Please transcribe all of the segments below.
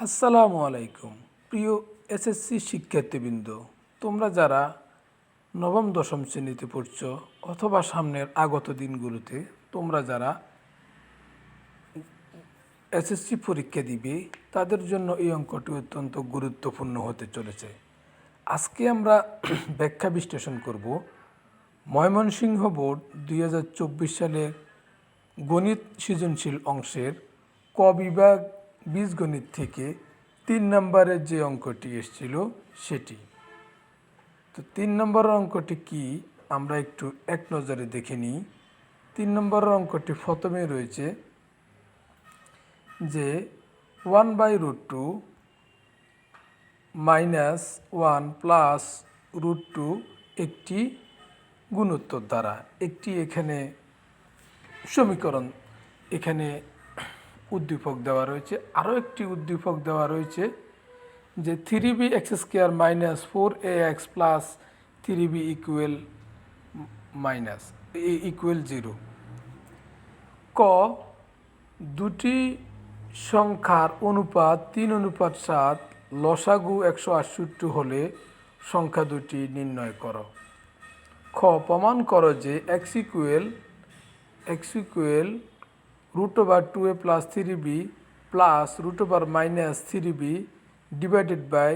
আসসালামু আলাইকুম। প্রিয় এসএসসি শিক্ষার্থীবৃন্দ, তোমরা যারা নবম, দশম শ্রেণীতে পড়ছ অথবা সামনের আগত দিনগুলোতে, তোমরা যারা এসএসসি পরীক্ষা দিবে, তাদের জন্য এই অঙ্কটি অত্যন্ত গুরুত্বপূর্ণ হতে চলেছে। আজকে আমরা ব্যাখ্যা বিশ্লেষণ করব। ময়মনসিংহ বোর্ড দুই হাজার চব্বিশ সালের গণিত সৃজনশীল অংশের ক বিভাগ বীজগণিত থেকে তিন নম্বরের যে অঙ্কটি এসেছিল সেটি। তো তিন নম্বর অঙ্কটি কি? আমরা একটু এক নজরে দেখে নিই। তিন নম্বর অঙ্কটি প্রথমে রয়েছে যে one by root two minus one plus root two একটি গুণোত্তর দ্বারা। একটি এখানে সমীকরণ, এখানে উদ্দীপক দেওয়া রয়েছে। আরও একটি উদ্দীপক দেওয়া রয়েছে যে three B X square minus four A X plus three B equal minus equal zero. ক, দুটি সংখ্যার অনুপাত তিন অনুপাত সাত লসাগু একশো আটষট্টি হলে সংখ্যা দুটি নির্ণয় করো। খ, প্রমাণ করো যে X equal X equal plus root over minus three B divided by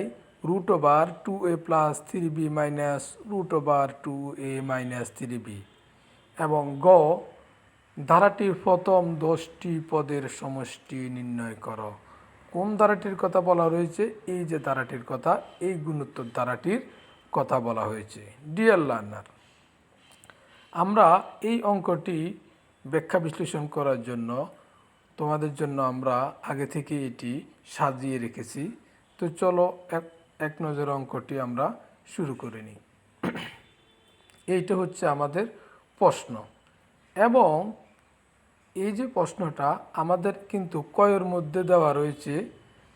root over two A plus three B minus root over two A minus three B এবং গ ধারাটির প্রথম দশটি পদের সমষ্টি নির্ণয় করো। কোন ধারাটির কথা বলা রয়েছে? এই যে ধারাটির কথা, এই গুণোত্তর ধারাটির কথা বলা হয়েছে। ডিয়ার লার্নার আমরা এই অঙ্কটি ব্যাখ্যা বিশ্লেষণ করার জন্য তোমাদের জন্য আমরা আগে থেকে এটি সাজিয়ে রেখেছি। তো চলো এক এক নজর অঙ্কটি আমরা শুরু করে নিই। এইটা হচ্ছে আমাদের প্রশ্ন। এবং এই যে প্রশ্নটা আমাদের কিন্তু কয়ের মধ্যে দেওয়া রয়েছে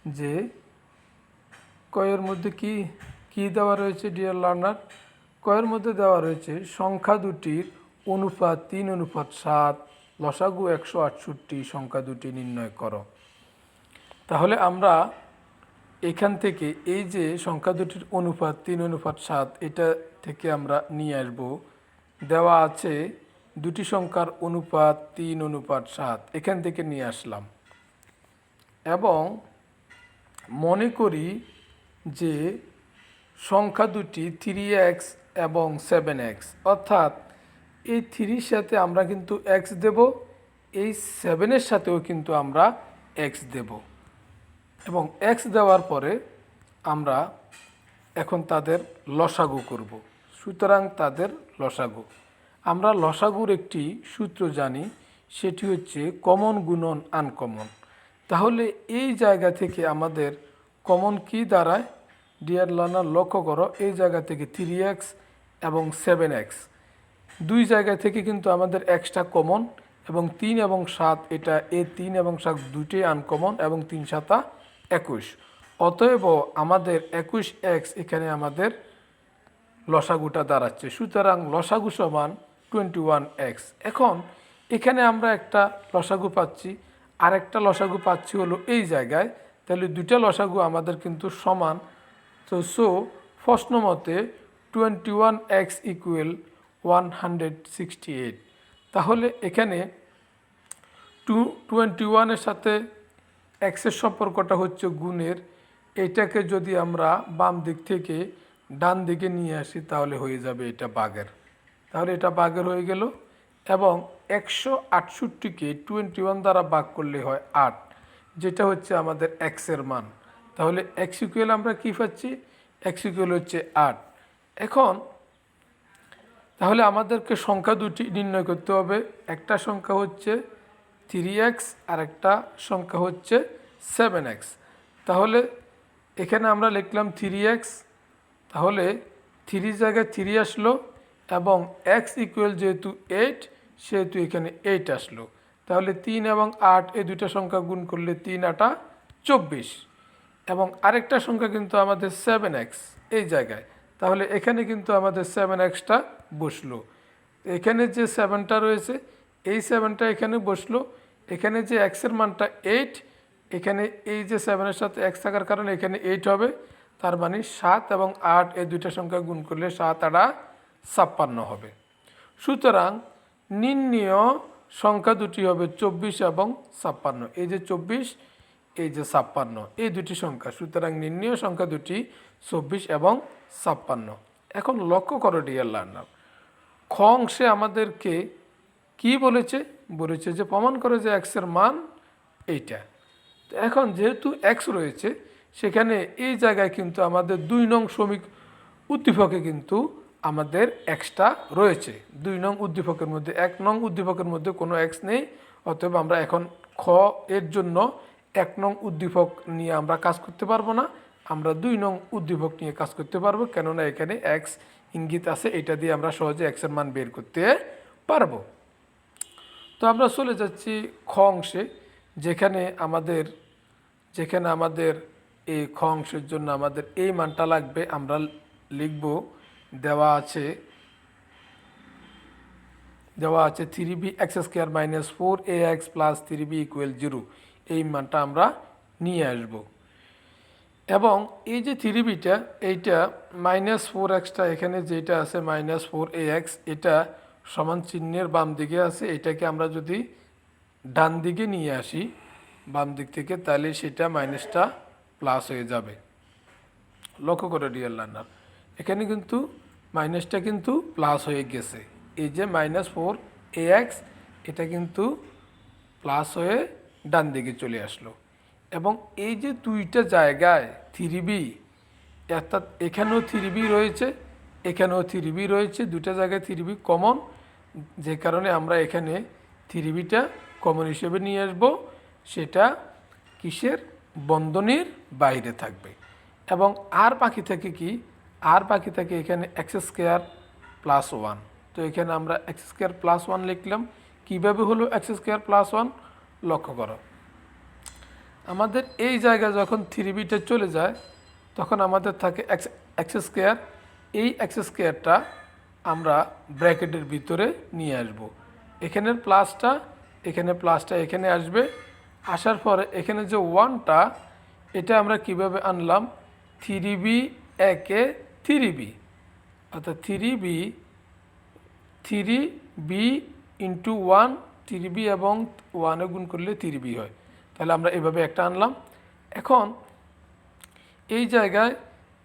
যে, কয়ের মধ্যে কি কি দেওয়া রয়েছে, ডিয়ার লার্নার? কয়ের মধ্যে দেওয়া রয়েছে সংখ্যা দুটির অনুপাত তিন, অনুপাত সাত, লসাগু একশো আটষট্টি, সংখ্যা দুটি নির্ণয় করো। তাহলে আমরা এখান থেকে এই যে সংখ্যা দুটির অনুপাত তিন, অনুপাত সাত, এটা থেকে আমরা নিয়ে আসব। দেওয়া আছে দুটি সংখ্যার অনুপাত তিন, অনুপাত সাত, এখান থেকে নিয়ে আসলাম। এবং মনে করি যে সংখ্যা দুটি থ্রি এক্স এবং সেভেন এক্স অর্থাৎ এই থ্রির সাথে আমরা কিন্তু এক্স দেব, এই সেভেনের সাথেও কিন্তু আমরা এক্স দেব। এবং এক্স দেওয়ার পরে আমরা এখন তাদের লসাগু করব। সুতরাং তাদের লসাগু। আমরা লসাগুর একটি সূত্র জানি, সেটি হচ্ছে কমন গুণন আনকমন তাহলে এই জায়গা থেকে আমাদের কমন কি দাঁড়ায়? ডিয়ার লার্নার লক্ষ্য করো, এই জায়গা থেকে থ্রি এক্স এবং সেভেন এক্স দুই জায়গা থেকে কিন্তু আমাদের এক্সটা কমন এবং তিন এবং সাত, এটা এ তিন এবং সাত দুটোই আনকমন এবং তিন সাতা একুশ। অতএব আমাদের একুশ এক্স এখানে আমাদের লসাগুটা দাঁড়াচ্ছে। সুতরাং লসাগু সমান টোয়েন্টি ওয়ান এক্স। এখন এখানে আমরা একটা লসাগু পাচ্ছি। আর একটা লসাগু পাচ্ছি হলো এই জায়গায়। তাহলে দুইটা লসাগু আমাদের কিন্তু সমান। তো সো প্রশ্ন মতে twenty one X equal one hundred sixty eight তাহলে এখানে টু টোয়েন্টি ওয়ানের সাথে এক্সের সম্পর্কটা হচ্ছে গুণের। এটাকে যদি আমরা বাম দিক থেকে ডান দিকে নিয়ে আসি, তাহলে হয়ে যাবে এটা বাঘের তাহলে এটা বাঘের হয়ে গেল এবং একশো আটষট্টিকে টোয়েন্টি ওয়ান দ্বারা বাঘ করলে হয় আট, যেটা হচ্ছে আমাদের এক্সের মান। তাহলে এক্স ইকুয়েল আমরা কী পাচ্ছি? এক্স ইকুয়েল হচ্ছে আট। এখন তাহলে আমাদেরকে সংখ্যা দুটি নির্ণয় করতে হবে। একটা সংখ্যা হচ্ছে থ্রি এক্স আর একটা সংখ্যা হচ্ছে সেভেন এক্স তাহলে এখানে আমরা লিখলাম থ্রি এক্স তাহলে থ্রি জায়গায় থ্রি আসলো এবং এক্স ইকুয়াল যেহেতু এইট সেহেতু এখানে এইট আসলো। তাহলে তিন এবং আট, এই দুইটা সংখ্যা গুণ করলে তিন আটা চব্বিশ। এবং আরেকটা সংখ্যা কিন্তু আমাদের সেভেন এক্স এই জায়গায়। তাহলে এখানে কিন্তু আমাদের সেভেন এক্সটা বসল। এখানে যে সেভেনটা রয়েছে, এই সেভেনটা এখানে বসল। এখানে যে এক্সের মানটা এইট এখানে এই যে সেভেনের সাথে এক্স থাকার কারণে এখানে এইট হবে। তার মানে সাত এবং আট এই দুইটা সংখ্যা গুণ করলে সাত আটা ছাপ্পান্ন হবে। সুতরাং নির্ণীয় সংখ্যা দুটি হবে চব্বিশ এবং ছাপ্পান্ন। এই যে চব্বিশ, এই যে ছাপ্পান্ন, এই দুটি সংখ্যা। সুতরাং নির্ণীয় সংখ্যা দুটি চব্বিশ এবং ছাপ্পান্ন। এখন লক্ষ্য করো ডিয়ার লার্নার খ অংশে আমাদেরকে কি বলেছে? বলেছে যে, প্রমাণ করে যে এক্সের মান এইটা। তো এখন যেহেতু এক্স রয়েছে, সেখানে এই জায়গায় কিন্তু আমাদের দুই নং শ্রমিক উদ্দীপকে কিন্তু আমাদের এক্সটা রয়েছে। দুই নং উদ্দীপকের মধ্যে, এক নং উদ্দীপকের মধ্যে কোনো এক্স নেই, অতএব আমরা এখন খ এর জন্য এক নং উদ্দীপক নিয়ে আমরা কাজ করতে পারব না। আমরা দুই নং উদ্দীপক নিয়ে কাজ করতে পারব, কেননা এখানে এক্স ইঙ্গিত আছে, এটা দিয়ে আমরা সহজে এক্সের মান বের করতে পারব। তো আমরা চলে যাচ্ছি খ অংশে, যেখানে আমাদের যেখানে আমাদের এই খ অংশের জন্য আমাদের এই মানটা লাগবে, আমরা লিখব দেওয়া আছে দেওয়া আছে three B X square minus four A X plus three B equal zero. এই মানটা আমরা নিয়ে আসব। এবং এই যে থ্রি বিটা, এইটা মাইনাস ফোর এক্সটা এখানে যেটা আছে মাইনাস ফোর এ এক্স এটা সমান চিহ্নের বাম দিকে আছে। এটাকে আমরা যদি ডান দিকে নিয়ে আসি, বাম দিক থেকে, তাহলে সেটা মাইনাসটা প্লাস হয়ে যাবে। লক্ষ্য করে ডিয়ার লার্নার এখানে কিন্তু মাইনাসটা কিন্তু প্লাস হয়ে গেছে। এই যে মাইনাস ফোর এ এক্স এটা কিন্তু প্লাস হয়ে ডান দিকে চলে আসলো। এবং এই যে দুইটা জায়গায় থ্রি বি অর্থাৎ এখানেও থ্রি বি রয়েছে, এখানেও থ্রি বি রয়েছে দুটা জায়গায় থ্রি বি কমন যে কারণে আমরা এখানে থ্রি বিটা কমন হিসেবে নিয়ে আসব, সেটা কিসের? বন্ধনীর বাইরে থাকবে। এবং আর পাখি থাকে কি? আর পাখি থাকে এখানে এক্স স্কোয়ার প্লাস ওয়ান তো এখানে আমরা এক্স স্কোয়ার প্লাস ওয়ান লিখলাম। কীভাবে হলো এক্স স্কোয়ার প্লাস ওয়ান লক্ষ্য করো। আমাদের এই জায়গায় যখন থ্রি বিটা চলে যায়, তখন আমাদের থাকে এক্স স্কোয়ার এই এক্স স্কোয়ারটা আমরা ব্র্যাকেটের ভিতরে নিয়ে আসব। এখানের প্লাসটা এখানে প্লাসটা এখানে আসবে। আসার পরে এখানে যে ওয়ানটা এটা আমরা কীভাবে আনলাম? থ্রি বি একে থ্রি বি অর্থাৎ three B three B into one three B এবং ওয়ানে গুণ করলে থ্রি বি হয়। তাহলে আমরা এভাবে একটা আনলাম। এখন এই জায়গায়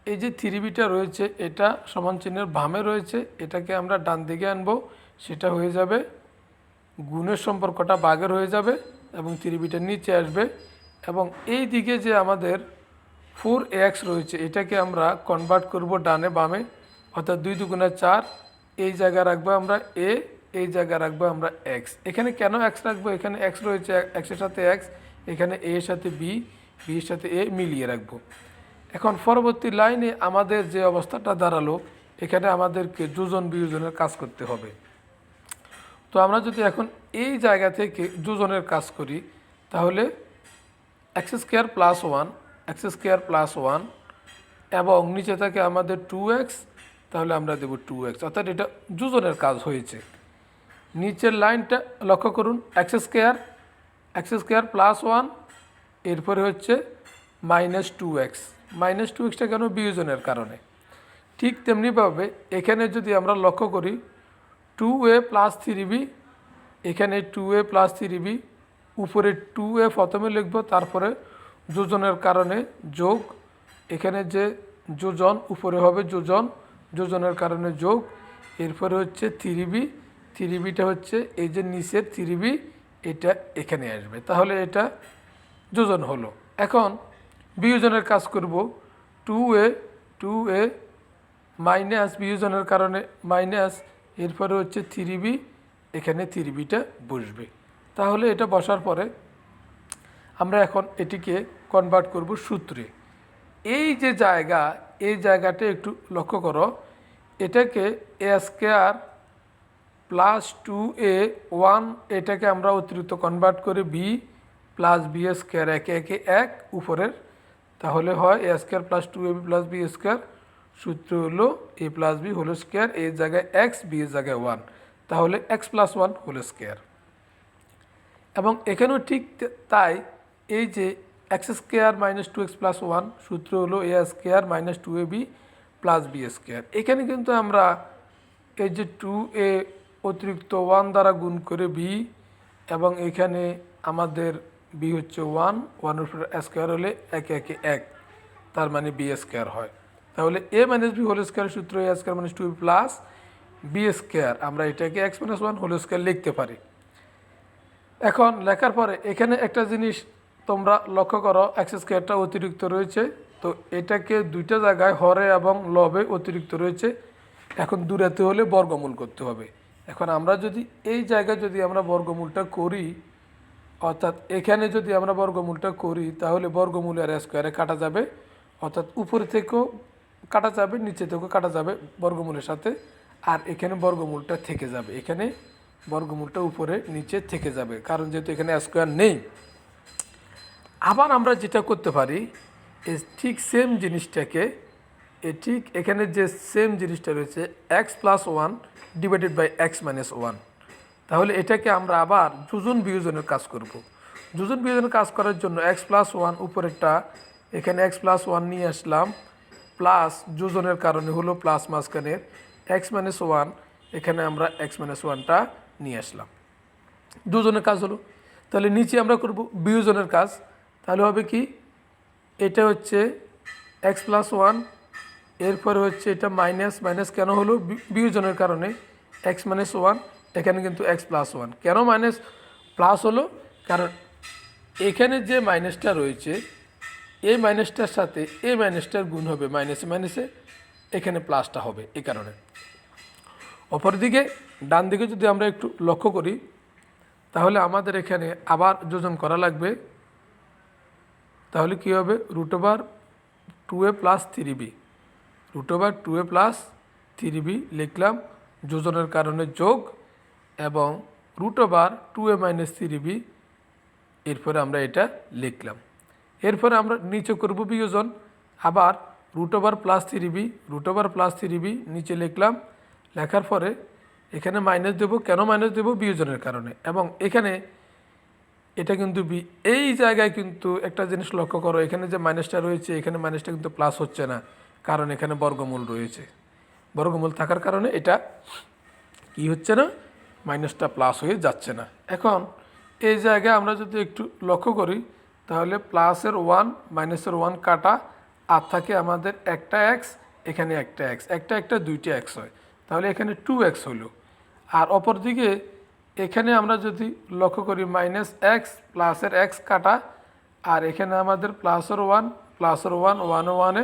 এই যে থ্রি বিটা রয়েছে, এটা সমান চিহ্নের বামে রয়েছে, এটাকে আমরা ডান দিকে আনব, সেটা হয়ে যাবে গুণের সম্পর্কটা বাগের হয়ে যাবে এবং থ্রিবিটা নিচে আসবে এবং এই দিকে যে আমাদের ফোর এক্স রয়েছে, এটাকে আমরা কনভার্ট করব ডানে বামে, অর্থাৎ দুই দুগুণে চার, এই জায়গায় রাখব আমরা এ এই জায়গায় রাখব আমরা এক্স এখানে কেন এক্স রাখব? এখানে এক্স রয়েছে এক্সের সাথে এক্স এখানে এ এর সাথে বি বি এর সাথে এ মিলিয়ে রাখব। এখন পরবর্তী লাইনে আমাদের যে অবস্থাটা দাঁড়াল, এখানে আমাদেরকে যোজন বিয়োজনের কাজ করতে হবে। তো আমরা যদি এখন এই জায়গা থেকে যোজনের কাজ করি, তাহলে X square plus one X square plus one এবং নিচে থাকে আমাদের টু এক্স তাহলে আমরা দেব টু এক্স অর্থাৎ এটা যোজনের কাজ হয়েছে। নিচের লাইনটা লক্ষ্য করুন X square X square plus one, এরপরে হচ্ছে minus two X. Minus two extra কেন বিয়োজনের কারণে? ঠিক তেমনিভাবে এখানে যদি আমরা লক্ষ্য করি, two A plus three B, এখানে two A plus three B, উপরে টু এ প্রথমে লিখব, তারপরে যোজনের কারণে যোগ, এখানে যে যোজন, উপরে হবে যোজন, যোজনের কারণে যোগ, এরপরে হচ্ছে থ্রি বি, থ্রি বিটা হচ্ছে এই যে নিচের থ্রি বি এটা এখানে আসবে। তাহলে এটা যোজন হলো। এখন বিয়োজনের কাজ করব two A two A minus বিয়োজনের কারণে মাইনাস এরপরে হচ্ছে থ্রি বি এখানে থ্রি বিটা বসবে। তাহলে এটা বসার পরে আমরা এখন এটিকে কনভার্ট করব সূত্রে। এই যে জায়গা, এই জায়গাটা একটু লক্ষ্য করো। এটাকে A square plus two A one এটাকে আমরা অতিরিক্ত কনভার্ট করে বি প্লাস বি স্কোয়ার একে একে এক উপরের। তাহলে হয় A square plus two A B plus B square. সূত্র হলো A plus B whole square এর জায়গায় এক্স বি এর জায়গায় ওয়ান তাহলে X plus one whole square. এবং এখানেও ঠিক তাই এই যে X square minus two X plus one সূত্র হলো A square minus two A B plus B square. এখানে কিন্তু আমরা এই যে টু এ অতিরিক্ত ওয়ান দ্বারা গুণ করে বি এবং এখানে আমাদের বি হচ্ছে ওয়ান ওয়ানের উপর স্কোয়ার হলে একে একে এক, তার মানে বি স্কোয়ার হয়। তাহলে A minus B whole square সূত্র A square minus two plus B square আমরা এটাকে X minus one whole square লিখতে পারি। এখন লেখার পরে এখানে একটা জিনিস তোমরা লক্ষ্য করো এক্স স্কোয়ারটা অতিরিক্ত রয়েছে, তো এটাকে দুইটা জায়গায় হরে এবং লবে অতিরিক্ত রয়েছে, এখন দূরাতে হলে বর্গমূল করতে হবে। এখন আমরা যদি এই জায়গায় যদি আমরা বর্গমূলটা করি, অর্থাৎ এখানে যদি আমরা বর্গমূলটা করি, তাহলে বর্গমূল আর স্কোয়ারে কাটা যাবে, অর্থাৎ উপরে থেকেও কাটা যাবে, নিচে থেকেও কাটা যাবে বর্গমূলের সাথে, আর এখানে বর্গমূলটা থেকে যাবে। এখানে বর্গমূলটা উপরে, নিচে থেকে যাবে, কারণ যেহেতু এখানে স্কোয়ার নেই। আবার আমরা যেটা করতে পারি ঠিক সেম জিনিসটাকে, এ ঠিক এখানে যে সেম জিনিসটা রয়েছে X plus one divided by X minus one তাহলে এটাকে আমরা আবার যোজন বিয়োজনের কাজ করব। যোজন বিয়োজনের কাজ করার জন্য এক্স প্লাস ওয়ান উপরেরটা, এখানে এক্স প্লাস ওয়ান নিয়ে আসলাম প্লাস যোজনের কারণে হলো প্লাস মাঝখানের এক্স মাইনাস ওয়ান এখানে আমরা এক্স মাইনাস ওয়ানটা নিয়ে আসলাম। দুজনের কাজ হলো। তাহলে নিচে আমরা করব বিয়োজনের কাজ। তাহলে হবে কি? এটা হচ্ছে এক্স প্লাস ওয়ান এরপরে হচ্ছে এটা মাইনাস মাইনাস কেন হলো? বিয়োজনের কারণে। এক্স মাইনাস ওয়ান এখানে কিন্তু এক্স প্লাস ওয়ান কেন মাইনাস প্লাস হলো? কারণ এখানে যে মাইনাসটা রয়েছে, এই মাইনাসটার সাথে এই মাইনাসটার গুণ হবে মাইনাসে মাইনাসে এখানে প্লাসটা হবে এই কারণে। অপরদিকে ডান দিকে যদি আমরা একটু লক্ষ্য করি, তাহলে আমাদের এখানে আবার যোজন করা লাগবে। তাহলে কী হবে? Root over two A plus three B root over two A plus three B লিখলাম। যোজনের কারণে যোগ এবং root over two A minus three B এরপরে আমরা এটা লিখলাম। এরপরে আমরা নিচে করব বিয়োজন, আবার root over plus three B root over plus three B নিচে লিখলাম। লেখার পরে এখানে মাইনাস দেবো, কেন মাইনাস দেবো? বিয়োজনের কারণে। এবং এখানে এটা কিন্তু বি, এই জায়গায় কিন্তু একটা জিনিস লক্ষ্য করো, এখানে যে মাইনাসটা রয়েছে, এখানে মাইনাসটা কিন্তু প্লাস হচ্ছে না, কারণ এখানে বর্গমূল রয়েছে। বর্গমূল থাকার কারণে এটা কি হচ্ছে না, মাইনাসটা প্লাস হয়ে যাচ্ছে না। এখন এই জায়গায় আমরা যদি একটু লক্ষ্য করি, তাহলে প্লাসের ওয়ান মাইনাসের ওয়ান কাটা, আর থাকে আমাদের একটা এক্স এখানে একটা এক্স একটা একটা দুইটা এক্স হয়। তাহলে এখানে টু এক্স হলো। আর অপরদিকে এখানে আমরা যদি লক্ষ্য করি মাইনাস এক্স প্লাসের এক্স কাটা, আর এখানে আমাদের প্লাসের ওয়ান প্লাসের ওয়ান ওয়ান ওয়ানে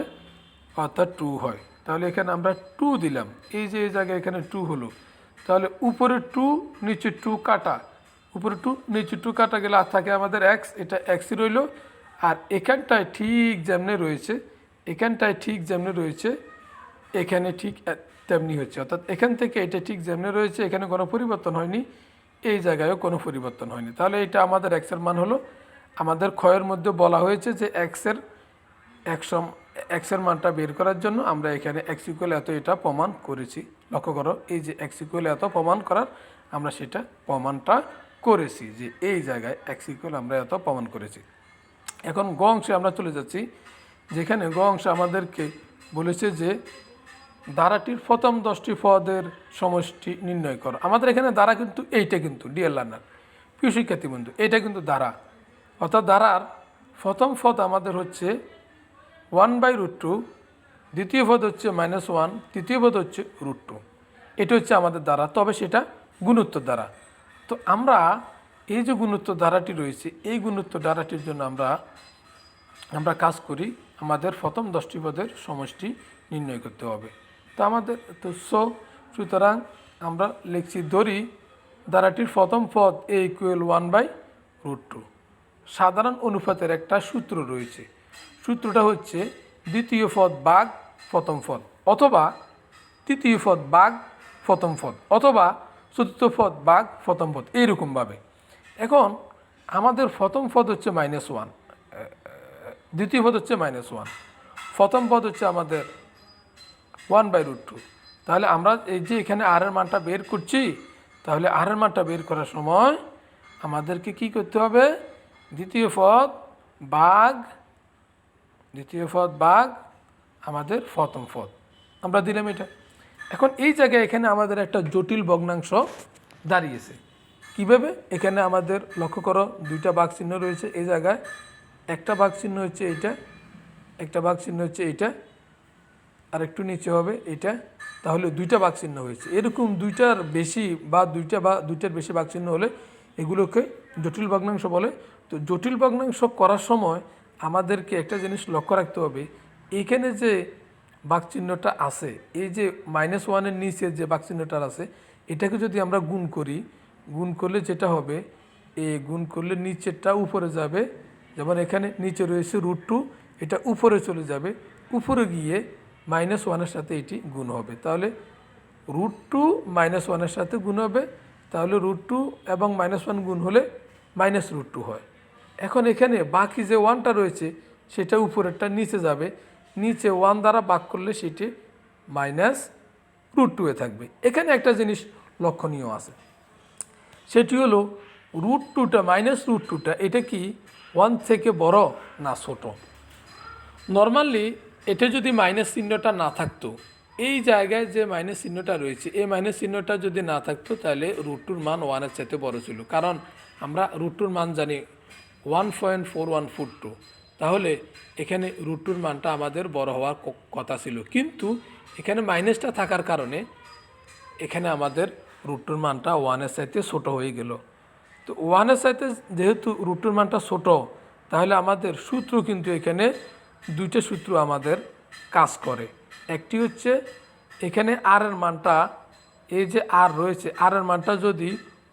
অর্থাৎ টু হয়। তাহলে এখানে আমরা টু দিলাম। এই যে এই জায়গায় এখানে টু হলো। তাহলে উপরে টু, নিচে টু কাটা। উপরে টু, নিচে টু কাটা গেলে আর থাকে আমাদের এক্স এটা এক্সই রইল। আর এখানটায় ঠিক যেমনি রয়েছে, এখানটায় ঠিক যেমনি রয়েছে, এখানে ঠিক তেমনি হচ্ছে। অর্থাৎ এখান থেকে এটা ঠিক যেমনি রয়েছে, এখানে কোনো পরিবর্তন হয়নি, এই জায়গায়ও কোনো পরিবর্তন হয়নি। তাহলে এটা আমাদের এক্সের মান হলো। আমাদের ক্ষয়ের মধ্যে বলা হয়েছে যে এক্সের একশো এক্সের মানটা বের করার জন্য আমরা এখানে এক্স ইকুয়াল এত এটা প্রমাণ করেছি। লক্ষ্য করো, এই যে এক্স ইকুয়াল এত প্রমাণ করার আমরা সেটা প্রমাণটা করেছি যে এই জায়গায় এক্স ইকুয়াল আমরা এত প্রমাণ করেছি। এখন গ অংশে আমরা চলে যাচ্ছি, যেখানে গ অংশে আমাদেরকে বলেছে যে ধারাটির প্রথম দশটি পদের সমষ্টি নির্ণয় করো। আমাদের এখানে দ্বারা কিন্তু এইটা কিন্তু ডিএল লার্নার প্রিয় শিক্ষার্থী বন্ধু, এইটা কিন্তু দ্বারা অর্থাৎ দ্বারার প্রথম পদ আমাদের হচ্ছে ওয়ান বাই রুট টু, দ্বিতীয় পদ হচ্ছে মাইনাস ওয়ান, তৃতীয় পদ হচ্ছে রুট টু। এটা হচ্ছে আমাদের দ্বারা, তবে সেটা গুণোত্তর দ্বারা। তো আমরা এই যে গুণোত্তর ধারাটি রয়েছে, এই গুণোত্তর ধারাটির জন্য আমরা আমরা কাজ করি, আমাদের প্রথম দশটি পদের সমষ্টি নির্ণয় করতে হবে। তো আমাদের, তো সো সুতরাং আমরা লিখছি ধরি ধারাটির প্রথম পদ A equal one by root two সাধারণ অনুপাতের একটা সূত্র রয়েছে। সূত্রটা হচ্ছে দ্বিতীয় পদ বাঘ, প্রথম পদ, অথবা তৃতীয় পদ বাঘ, প্রথম পদ, অথবা চতুর্থ পদ বাঘ, প্রথম পদ এইরকমভাবে এখন আমাদের প্রথম পদ হচ্ছে মাইনাস ওয়ান দ্বিতীয় পদ হচ্ছে মাইনাস ওয়ান প্রথম পদ হচ্ছে আমাদের ওয়ান বাই রুট টু তাহলে আমরা এই যে এখানে আর এর মানটা বের করছি, তাহলে আর এর মানটা বের করার সময় আমাদেরকে কি করতে হবে? দ্বিতীয় পদ বাঘ দ্বিতীয় পদ, বাঘ, আমাদের প্রথম পদ। আমরা দিলাম এটা। এখন এই জায়গায় এখানে আমাদের একটা জটিল ভগ্নাংশ দাঁড়িয়েছে। কীভাবে? এখানে আমাদের লক্ষ্য করো, দুইটা বাঘ চিহ্ন রয়েছে এই জায়গায়। একটা বাঘ চিহ্ন হচ্ছে এইটা, একটা বাঘ চিহ্ন হচ্ছে এইটা আর একটু নিচে হবে এটা তাহলে দুইটা বাঘ চিহ্ন হয়েছে। এরকম দুইটার বেশি বা দুইটা বা দুইটার বেশি বাঘ চিহ্ন হলে এগুলোকে জটিল ভগ্নাংশ বলে। তো জটিল ভগ্নাংশ করার সময় আমাদেরকে একটা জিনিস লক্ষ্য রাখতে হবে এইখানে যে বাঘ চিহ্নটা আছে, এই যে মাইনাস ওয়ানের নিচে যে বাঘ চিহ্নটা আছে, এটাকে যদি আমরা গুণ করি, গুণ করলে যেটা হবে, এ গুণ করলে নিচেরটা উপরে যাবে, যেমন এখানে নিচে রয়েছে রুট টু এটা উপরে চলে যাবে, উপরে গিয়ে মাইনাস ওয়ানের সাথে এটি গুণ হবে। তাহলে রুট টু মাইনাস ওয়ানের সাথে গুণ হবে, তাহলে রুট টু এবং মাইনাস ওয়ান গুণ হলে মাইনাস রুট টু হয়। এখন এখানে বাকি যে ওয়ানটা রয়েছে, সেটা উপরেরটা নিচে যাবে। নিচে ওয়ান দ্বারা বাক করলে সেটি মাইনাস রুট টুয়ে থাকবে। এখানে একটা জিনিস লক্ষণীয় আছে। সেটি হলো রুট টুটা মাইনাস রুট টুটা এটা কি ওয়ান থেকে বড় না ছোট? নর্মালি এটা যদি মাইনাস চিহ্নটা না থাকতো, এই জায়গায় যে মাইনাস চিহ্নটা রয়েছে, এই মাইনাস চিহ্নটা যদি না থাকতো, তাহলে রুট টুর মান ওয়ানের চাইতে বড় ছিল। কারণ আমরা রুট টুর মান জানি one point four one four two তাহলে এখানে রুট টুর মানটা আমাদের বড় হওয়ার কথা ছিল। কিন্তু এখানে মাইনাসটা থাকার কারণে এখানে আমাদের রুটুর মানটা ওয়ানের সাথে ছোটো হয়ে গেল। তো ওয়ানের সাথে যেহেতু রুটুর মানটা ছোট, তাহলে আমাদের সূত্র কিন্তু এখানে দুইটা সূত্র আমাদের কাজ করে। একটি হচ্ছে এখানে আর এর মানটা, এই যে আর রয়েছে আর এর মানটা যদি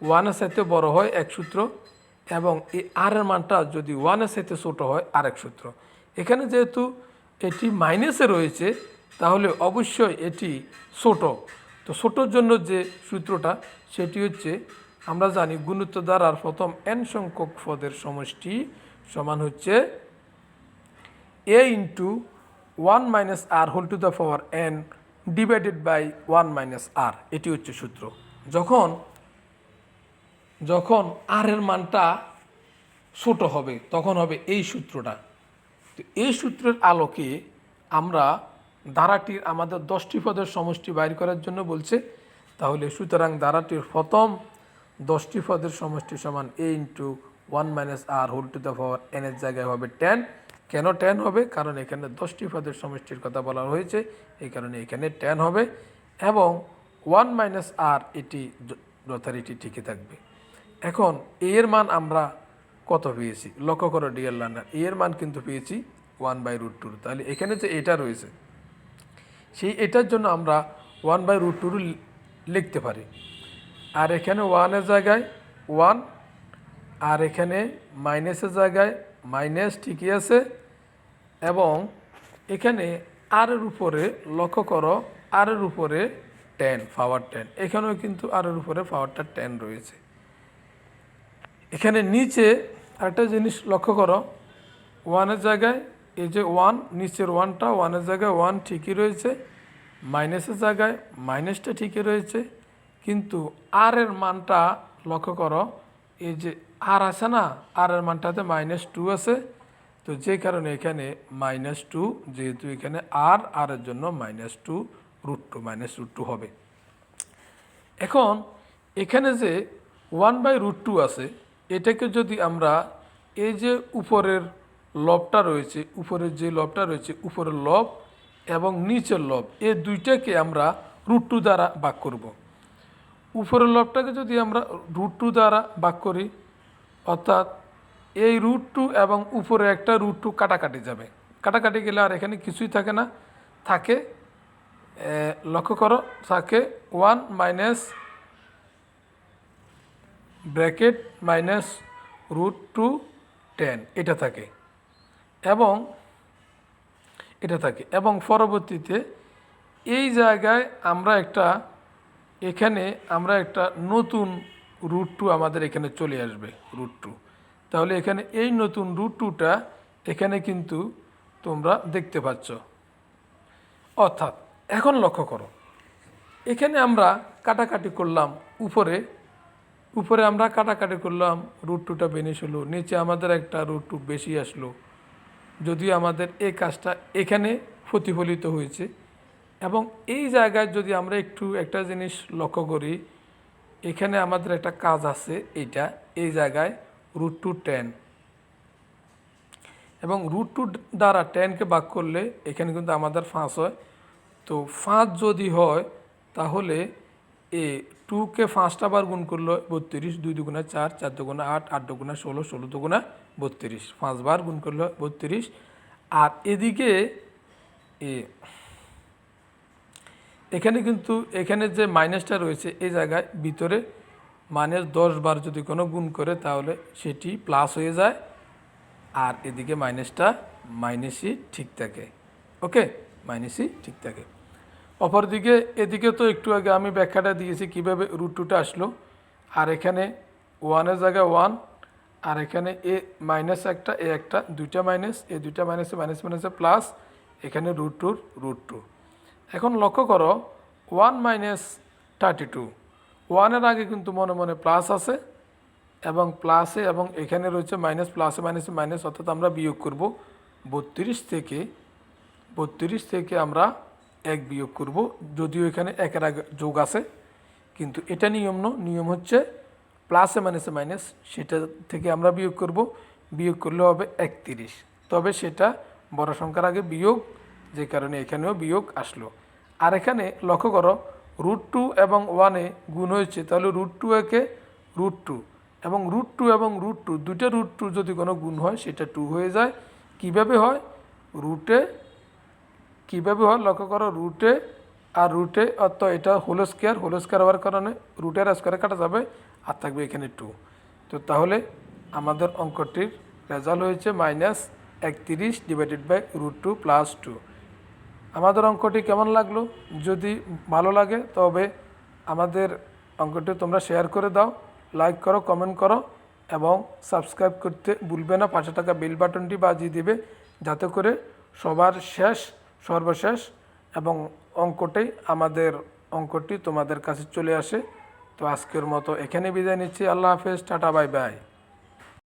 ওয়ানের সাথে বড় হয় এক সূত্র এবং এই আর এর মানটা যদি ওয়ানের সাথে ছোট হয়, আরেক সূত্র। এখানে যেহেতু এটি মাইনাসে রয়েছে, তাহলে অবশ্যই এটি ছোট। তো ছোটোর জন্য যে সূত্রটা, সেটি হচ্ছে, আমরা জানি গুণিত দ্বারার প্রথম এন সংখ্যক পদের সমষ্টি সমান হচ্ছে A into one minus R whole to the power N divided by one minus R এটি হচ্ছে সূত্র। যখন যখন আর এর মানটা ছোট হবে, তখন হবে এই সূত্রটা। তো এই সূত্রের আলোকে আমরা ধারাটির আমাদের দশটি পদের সমষ্টি বাইর করার জন্য বলছে, তাহলে সুতরাং ধারাটির প্রথম দশটি পদের সমষ্টি সমান a into one minus r whole to the power n এর জায়গায় হবে টেন কেন টেন হবে? কারণ এখানে দশটি পদের সমষ্টির কথা বলা হয়েছে, এই কারণে এখানে টেন হবে এবং ওয়ান মাইনাস আর এটি যথারীতি ঠিকই থাকবে। এখন এর মান আমরা কত পেয়েছি? লক্ষ্য করো ডিয়ার লার্নার এর মান কিন্তু পেয়েছি ওয়ান বাই রুট টু তাহলে এখানে যে এটা রয়েছে, সেই এটার জন্য আমরা ওয়ান বাই রুট টুর লিখতে পারি। আর এখানে ওয়ানের জায়গায় ওয়ান আর এখানে মাইনাসের জায়গায় মাইনাস ঠিকই আছে, এবং এখানে আরের উপরে লক্ষ্য করো আরের উপরে টেন পাওয়ার টেন এখানেও কিন্তু আরের উপরে পাওয়ারটা টেন রয়েছে। এখানে নিচে একটা জিনিস লক্ষ্য করো। ওয়ানের জায়গায় এই যে ওয়ান, নিচের ওয়ানটা ওয়ানের জায়গায় ওয়ান ঠিকই রয়েছে, মাইনাসের জায়গায় মাইনাসটা ঠিকই রয়েছে, কিন্তু আর এর মানটা লক্ষ্য করো, এই যে আর আছে না, আর এর মানটাতে মাইনাস টু আছে, তো যে কারণে এখানে মাইনাস টু, যেহেতু এখানে আর আর এর জন্য minus two root two, minus root two হবে। এখন এখানে যে ওয়ান বাই রুট টু আছে এটাকে যদি আমরা এই যে উপরের লবটা রয়েছে, উপরের যে লবটা রয়েছে, উপরের লব এবং নিচের লব এই দুইটাকে আমরা রুট টু দ্বারা ভাগ করব। উপরের লবটাকে যদি আমরা রুট টু দ্বারা ভাগ করি, অর্থাৎ এই রুট টু এবং উপরে একটা রুট টু কাটাকাটি যাবে। কাটাকাটি গেলে আর এখানে কিছুই থাকে না। থাকে লক্ষ্য করো, থাকে one minus bracket minus root two ten, এটা থাকে। এবং এটা থাকে। এবং পরবর্তীতে এই জায়গায় আমরা একটা, এখানে আমরা একটা নতুন রুট টু আমাদের এখানে চলে আসবে, রুট টু। তাহলে এখানে এই নতুন রুট টুটা এখানে কিন্তু তোমরা দেখতে পাচ্ছ। অর্থাৎ এখন লক্ষ্য করো, এখানে আমরা কাটাকাটি করলাম উপরে উপরে আমরা কাটাকাটি করলাম রুট টুটা বেনিশ হলো, নিচে আমাদের একটা রুট টু বেশি আসলো। যদিও আমাদের এই কাজটা এখানে প্রতিফলিত হয়েছে। এবং এই জায়গায় যদি আমরা একটু একটা জিনিস লক্ষ্য করি, এখানে আমাদের একটা কাজ আছে, এইটা, এই জায়গায় রুট টু টেন এবং রুট টু দ্বারা টেনকে ভাগ করলে এখানে কিন্তু আমাদের ফাঁস হয়। তো ফাঁস যদি হয়, তাহলে এ, টুকে পাঁচটা বার গুণ করল বত্রিশ, দুই দুগুণা চার চার দুগুণা আট আট দুগুণা ষোলো ষোলো দুগুণা বত্রিশ। পাঁচবার গুণ করল বত্রিশ। আর এদিকে এ, এখানে কিন্তু, এখানে যে মাইনাসটা রয়েছে এই জায়গায় ভিতরে মাইনাস দশ বার যদি কোনো গুণ করে তাহলে সেটি প্লাস হয়ে যায়। আর এদিকে মাইনাসটা মাইনাসই ঠিক থাকে। ওকে? মাইনাসই ঠিক থাকে। অপরদিকে, এদিকে তো একটু আগে আমি ব্যাখ্যাটা দিয়েছি কীভাবে রুট টুটা আসলো। আর এখানে ওয়ানের জায়গায় ওয়ান আর এখানে এ মাইনাস একটা এ একটা, দুইটা মাইনাস এ দুইটা মাইনাসে মাইনাস মাইনাসে প্লাস এখানে রুট টুর রুট টু এখন লক্ষ্য করো ওয়ান মাইনাস থার্টি টু ওয়ানের আগে কিন্তু মনে মনে প্লাস আছে, এবং প্লাসে এবং এখানে রয়েছে মাইনাস প্লাসে মাইনাসে মাইনাস অর্থাৎ আমরা বিয়োগ করব। বত্রিশ থেকে বত্রিশ থেকে আমরা এক বিয়োগ করব। যদিও এখানে একের আগে যোগ আছে, কিন্তু এটা নিয়ম ন নিয়ম হচ্ছে প্লাসে মাইনাসে মাইনাস সেটা থেকে আমরা বিয়োগ করব। বিয়োগ করলে হবে একত্রিশ। তবে সেটা বড় সংখ্যার আগে বিয়োগ, যে কারণে এখানেও বিয়োগ আসলো। আর এখানে লক্ষ্য করো রুট টু এবং ওয়ানে গুণ হয়েছে, তাহলে রুট টু একে রুট টু এবং রুট টু এবং রুট টু দুইটা রুট টু যদি কোনো গুণ হয়, সেটা টু হয়ে যায়। কীভাবে হয়? রুটে কীভাবে হয়? লক্ষ্য করো রুটে আর রুটে অর্থ এটা হোলো স্কোয়ার হোলো স্কোয়ার হওয়ার কারণে রুটের স্কোয়ারে কাটা যাবে আর থাকবে এখানে টু তো তাহলে আমাদের অঙ্কটির রেজাল্ট হয়েছে মাইনাস একত্রিশ divided by root two plus two আমাদের অঙ্কটি কেমন লাগল? যদি ভালো লাগে, তবে আমাদের অঙ্কটি তোমরা শেয়ার করে দাও লাইক করো কমেন্ট করো এবং সাবস্ক্রাইব করতে ভুলবে না। পাঁচশো টাকা বেল বাটনটি বাজিয়ে দেবে, যাতে করে সবার শেষ সর্বশেষ এবং অঙ্কটি আমাদের অঙ্কটি তোমাদের কাছে চলে আসে। তো আজকের মতো এখানে বিদায় নিচ্ছি। আল্লাহ হাফেজ, টাটা, বাই বাই।